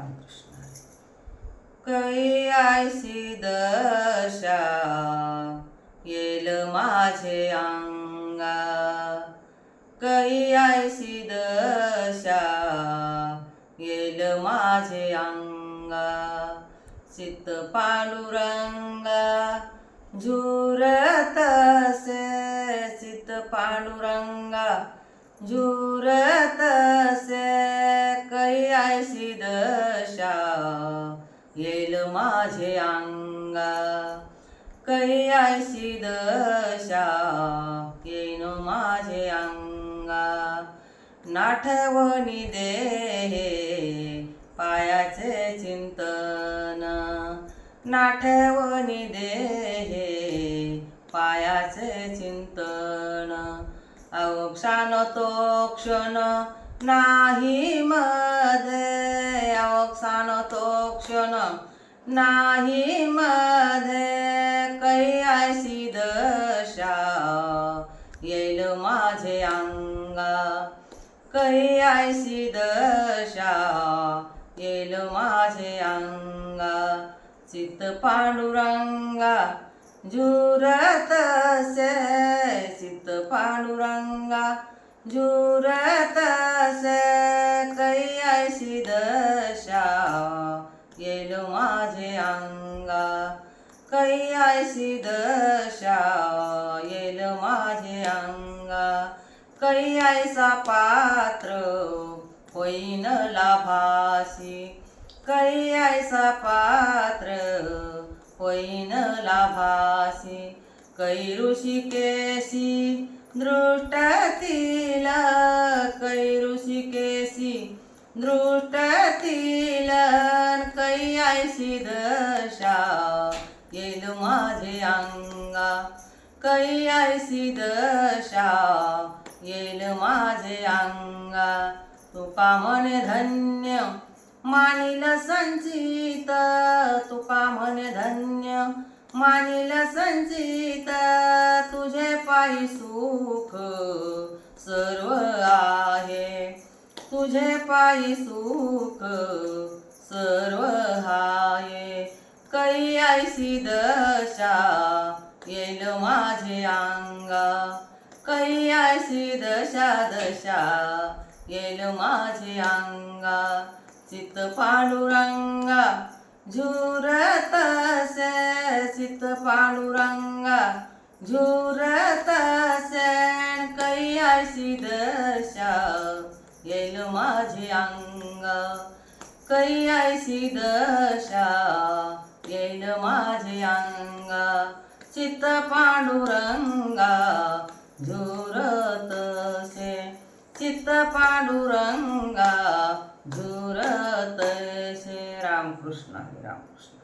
रामकृष्ण हरी. कै आयसी दशा येल माझे अंगा. कै आयसी दशा येल माझे अंगा. चित्त पांडुरंगा झुरत से चित्त पांडुरंगा झुरत से कै आयसी दशा येल माझे अंगा कै आयसी दशा येन माझे अंगा नाठवणी देहे पायाचे चिंतन. नाठवणी देहे पायाचे चिंतन. अवक्षान तो क्षण नाही मध्ये अवक्षान तो क्षण नाही मध्ये कै आयसी दशा येईल माझे अंगा. कै आयसी दशा येईल माझे अंगा. चित्त पांडुरंगा झुरतसे से पांडुरंगा झुरत से कै आयसी दशा. येईल माझे अंगा कै आयसी दशा. येईल माझे अंगा कै आयसा पात्र होईन लाभासी. कै आयसा पात्र होईन लाभासी. कैरुषिकेशी ऋषिकेशी दृष्टतील कै ऋषिकेशी दृष्टतील कै दशा येईल माझे अंगा कै दशा येल माझे अंगा तुका म्हणे धन्य मानिल संचित तुका म्हणे धन्य मानिल संचित तुझे पायी सुख सर्व आहे. तुझे पायी सुख सर्व आहे. कै आयसी दशा येईल माझे अंगा. कै आयसी दशा दशा येईल माझे अंगा. चित्त पांडुरंगा झुर पांडुरंगा झुरत से कै आयसी दशा. येईल माझे अंग कै आयसी दशा. येईल माझे अंगा चित्त पांडुरंगा झुरत से चित्त पांडुरंगा झुरत से रामकृष्ण रामकृष्ण.